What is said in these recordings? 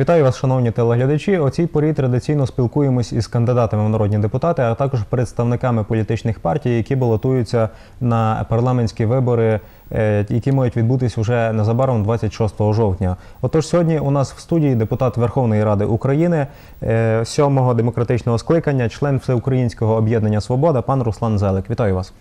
Вітаю вас, шановні телеглядачі. О цій порі традиційно спілкуємось із кандидатами в народні депутати, а також представниками політичних партій, які балотуються на парламентські вибори, е, які мають відбутись уже незабаром 26 жовтня. Отож, сьогодні у нас в студії депутат Верховної Ради України, е, сьомого демократичного скликання, член Всеукраїнського об'єднання Свобода, пан Руслан Зелик. Вітаю вас.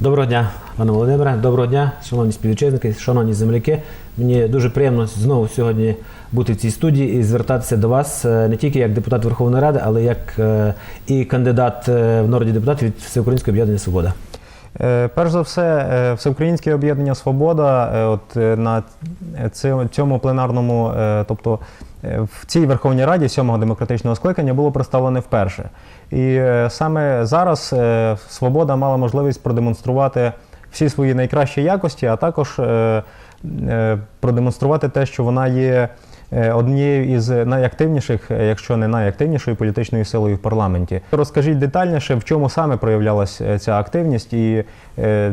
Доброго дня, пане Володимире. Доброго дня, шановні співвітчизники, шановні земляки. Мені дуже приємно знову сьогодні бути в цій студії і звертатися до вас е, не тільки як депутат Верховної Ради, але як е, і кандидат е, в народні депутати від Всеукраїнського об'єднання Свобода. Перш за все, Всеукраїнське об'єднання Свобода от на цьому- пленарному, тобто в цій Верховній Раді сьомого демократичного скликання було представлене вперше. І е, саме зараз е, Свобода мала можливість продемонструвати всі свої найкращі якості, а також е, е, продемонструвати те, що вона є е, однією із найактивніших, е, якщо не найактивнішою політичною силою в парламенті. Розкажіть детальніше, в чому саме проявлялася е, ця активність, і е,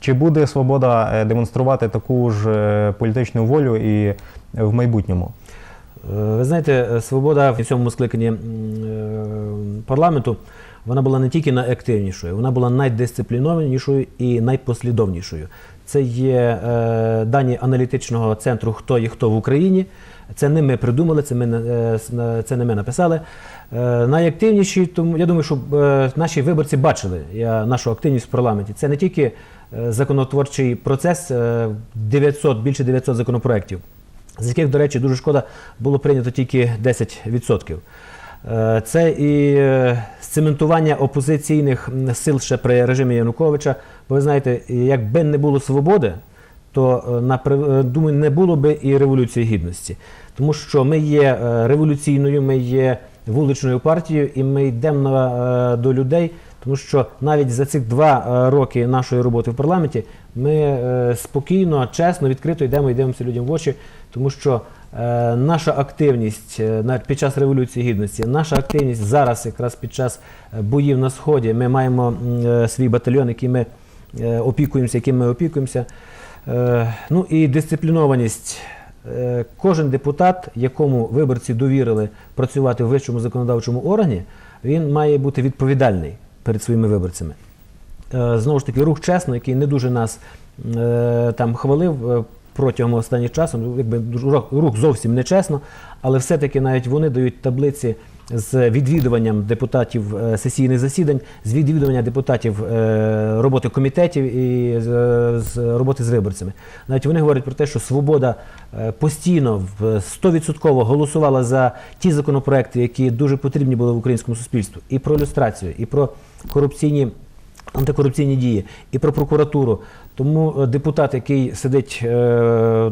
чи буде свобода е, демонструвати таку ж е, політичну волю і в майбутньому? Ви знаєте, е, свобода в цьому скликанні е, парламенту вона була не тільки найактивнішою, вона була найдисциплінованішою і найпослідовнішою. Це є е, дані аналітичного центру Хто є хто в Україні. Це не ми придумали, це, ми, це не ми написали. Найактивніші, тому я думаю, що наші виборці бачили нашу активність в парламенті. Це не тільки законотворчий процес, е, 900, більше 900 законопроєктів з яких, до речі, дуже шкода, було прийнято тільки 10%. Е, Це і цементування опозиційних сил ще при режимі Януковича. Бо ви знаєте, якби не було свободи, то е, е, думаю, не було би і революції гідності. Тому що ми є е, революційною, ми є вуличною партією, і ми йдемо на, е, до людей. Тому що навіть за цих два е, роки нашої роботи в парламенті ми е, спокійно, чесно, відкрито йдемо і дивимося людям в очі, тому що наша активність під час революції гідності, наша активність зараз, якраз під час боїв на сході, ми маємо свій батальйон, який ми опікуємося, яким ми опікуємося. Ну і дисциплінованість. Е, Кожен депутат, якому виборці довірили працювати в вищому законодавчому органі, він має бути відповідальний перед своїми виборцями. Е, Знову ж таки, рух чесно, який не дуже нас е, там хвалив протягом останніх часу, ну, якби рух, зовсім не чесно, але все-таки навіть вони дають таблиці з відвідуванням депутатів е, сесійних засідань, з відвідування депутатів е, роботи комітетів і з, з роботи з виборцями. Навіть вони говорять про те, що свобода е, постійно в 100% голосувала за ті законопроекти, які дуже потрібні були в українському суспільству, і про люстрацію, і про корупційні антикорупційні дії і про прокуратуру. Тому е, депутат, який сидить е,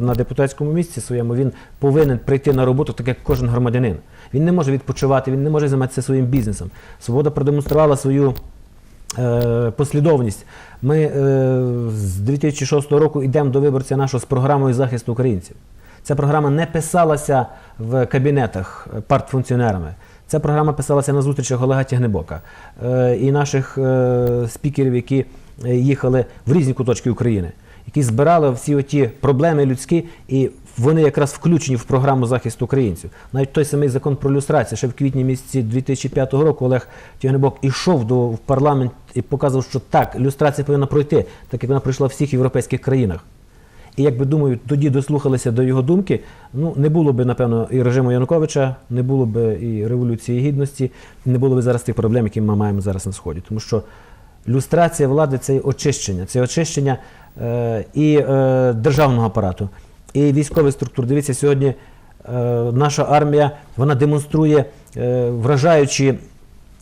на депутатському місці своєму, він повинен прийти на роботу, так як кожен громадянин. Він не може відпочивати, він не може займатися своїм бізнесом. Свобода продемонструвала свою е, послідовність. Ми з 2006 року йдемо до виборця нашого з програмою захисту українців. Ця програма не писалася в кабінетах партфункціонерами. Ця програма писалася на зустрічах Олега Тягнебока е, і наших е, спікерів, які е, їхали в різні куточки України, які збирали всі оті проблеми людські, і вони якраз включені в програму захисту українців. Навіть той самий закон про люстрацію, ще в квітні місяці 2005 року Олег Тягнебок ішов до в парламент і показував, що так, люстрація повинна пройти, так як вона пройшла в всіх європейських країнах. І якби думаю, тоді дослухалися до його думки, ну не було б, напевно, і режиму Януковича, не було б і революції гідності, не було б зараз тих проблем, які ми маємо зараз на сході. Тому що люстрація влади це очищення, це очищення е, і е, державного апарату, і військових структур. Дивіться, сьогодні е, наша армія вона демонструє е, вражаючі,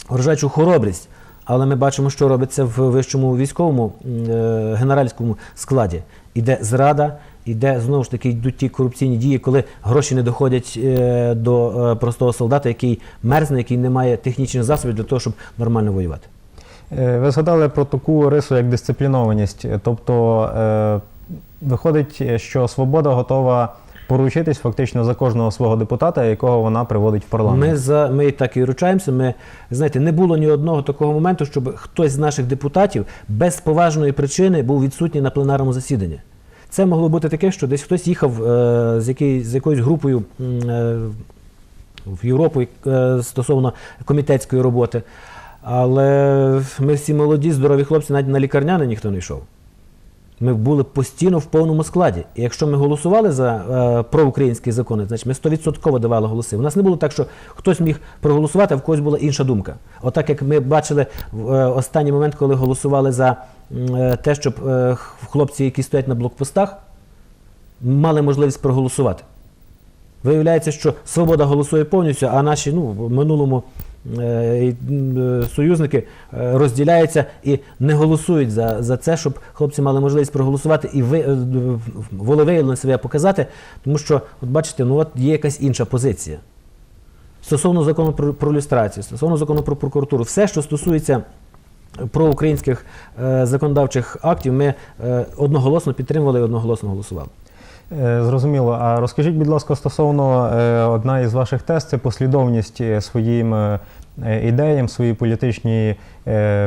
вражаючу хоробрість. Але ми бачимо, що робиться в вищому військовому е, генеральському складі. Іде зрада, іде знову ж таки йдуть ті корупційні дії, коли гроші не доходять е, до е, простого солдата, який мерзне, який не має технічних засобів для того, щоб нормально воювати. Ви згадали про таку рису, як дисциплінованість. Тобто виходить, що свобода готова поручитись фактично за кожного свого депутата, якого вона приводить в парламент. Ми за ми так і ручаємося. Ми знаєте, не було ні одного такого моменту, щоб хтось з наших депутатів без поважної причини був відсутній на пленарному засіданні. Це могло бути таке, що десь хтось їхав е, з, який, з якоюсь групою е, в Європу е, стосовно комітетської роботи. Але ми всі молоді, здорові хлопці, навіть на лікарняне ніхто не йшов. Ми були постійно в повному складі. І якщо ми голосували за е, проукраїнські закони, значить ми 100% давали голоси. У нас не було так, що хтось міг проголосувати, а в когось була інша думка. Отак, як ми бачили в е, останній момент, коли голосували за е, те, щоб е, хлопці, які стоять на блокпостах, мали можливість проголосувати. Виявляється, що свобода голосує повністю, а наші ну, в минулому е, е, союзники е, розділяються і не голосують за, за це, щоб хлопці мали можливість проголосувати і ви, е, волевиявлено себе показати, тому що, от бачите, ну от є якась інша позиція. Стосовно закону про, про люстрацію, стосовно закону про прокуратуру, все, що стосується проукраїнських е, законодавчих актів, ми е, одноголосно підтримували і одноголосно голосували. Е, Зрозуміло. А розкажіть, будь ласка, стосовно е, одна із ваших тез це послідовність е, своїм ідеям, своїй політичній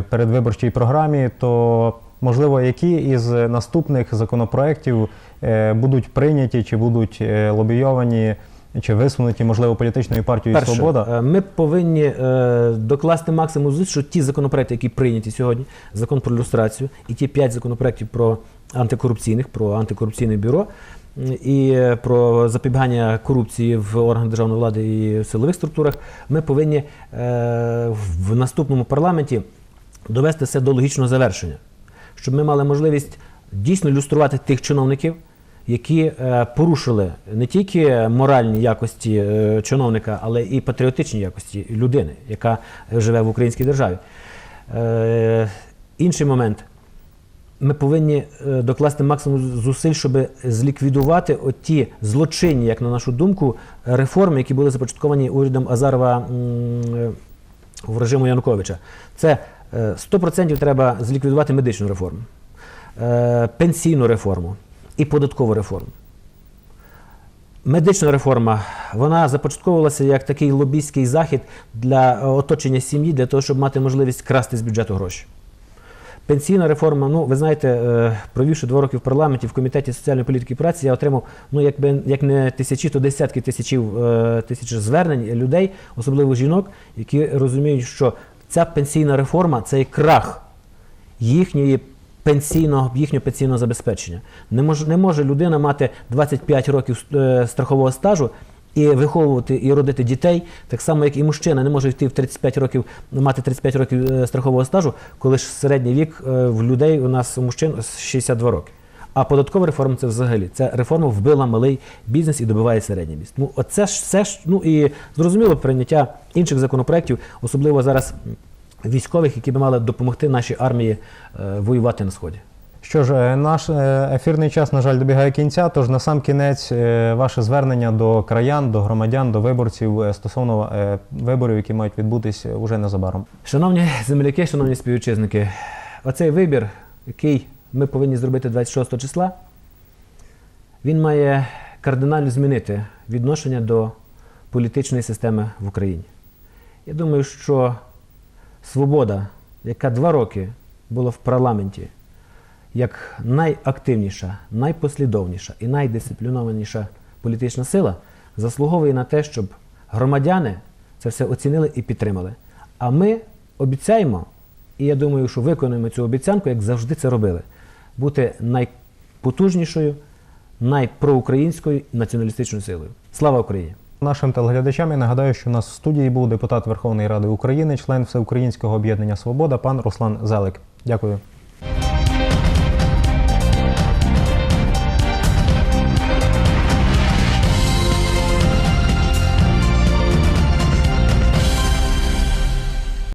передвиборчій програмі, то можливо, які із наступних законопроєктів будуть прийняті чи будуть лобійовані чи висунуті, можливо, політичною партією Перше, Свобода? ми повинні е, докласти максимум зусиль, що ті законопроекти, які прийняті сьогодні, закон про люстрацію, і ті п'ять законопроектів про антикорупційних, про антикорупційне бюро і е, про запобігання корупції в органах державної влади і в силових структурах, ми повинні е, в наступному парламенті довести все до логічного завершення, щоб ми мали можливість дійсно люструвати тих чиновників, які е, порушили не тільки моральні якості чиновника, але і патріотичні якості людини, яка живе в українській державі. Інший момент. Ми повинні е, докласти максимум зусиль, щоб зліквідувати оті злочинні, як на нашу думку, реформи, які були започатковані урядом Азарова е, в режиму Януковича. Це е, 100% треба зліквідувати медичну реформу, е, пенсійну реформу і податкову реформу. Медична реформа вона започатковувалася як такий лобійський захід для е, оточення сім'ї, для того, щоб мати можливість красти з бюджету гроші. Пенсійна реформа, ну ви знаєте, е, провівши два роки в парламенті в комітеті соціальної політики і праці, я отримав ну якби як не тисячі, то десятки тисячів е, тисяч звернень людей, особливо жінок, які розуміють, що ця пенсійна реформа це крах їхньої пенсійного, їхнього пенсійного забезпечення. Не може, не може людина мати 25 років е, страхового стажу і виховувати і родити дітей, так само, як і мужчина не може йти в 35 років, мати 35 років е, страхового стажу, коли ж середній вік е, в людей у нас у мужчин 62 роки. А податкова реформа це взагалі. Ця реформа вбила малий бізнес і добиває середній бізнес. Ну, оце ж все ж, ну і зрозуміло прийняття інших законопроєктів, особливо зараз військових, які би мали допомогти нашій армії е, воювати на сході. Що ж, е, наш е, ефірний час, на жаль, добігає кінця. Тож на сам кінець е, ваше звернення до краян, до громадян, до виборців стосовно виборів, які мають відбутися уже незабаром. Шановні земляки, шановні співвітчизники, оцей вибір, який ми повинні зробити 26 числа, він має кардинально змінити відношення до політичної системи в Україні. Я думаю, що свобода, яка два роки була в парламенті, як найактивніша, найпослідовніша і найдисциплінованіша політична сила, заслуговує на те, щоб громадяни це все оцінили і підтримали. А ми обіцяємо, і я думаю, що виконуємо цю обіцянку, як завжди це робили, бути найпотужнішою, найпроукраїнською націоналістичною силою. Слава Україні! Нашим телеглядачам я нагадаю, що у нас в студії був депутат Верховної Ради України, член Всеукраїнського об'єднання Свобода, пан Руслан Зелик. Дякую.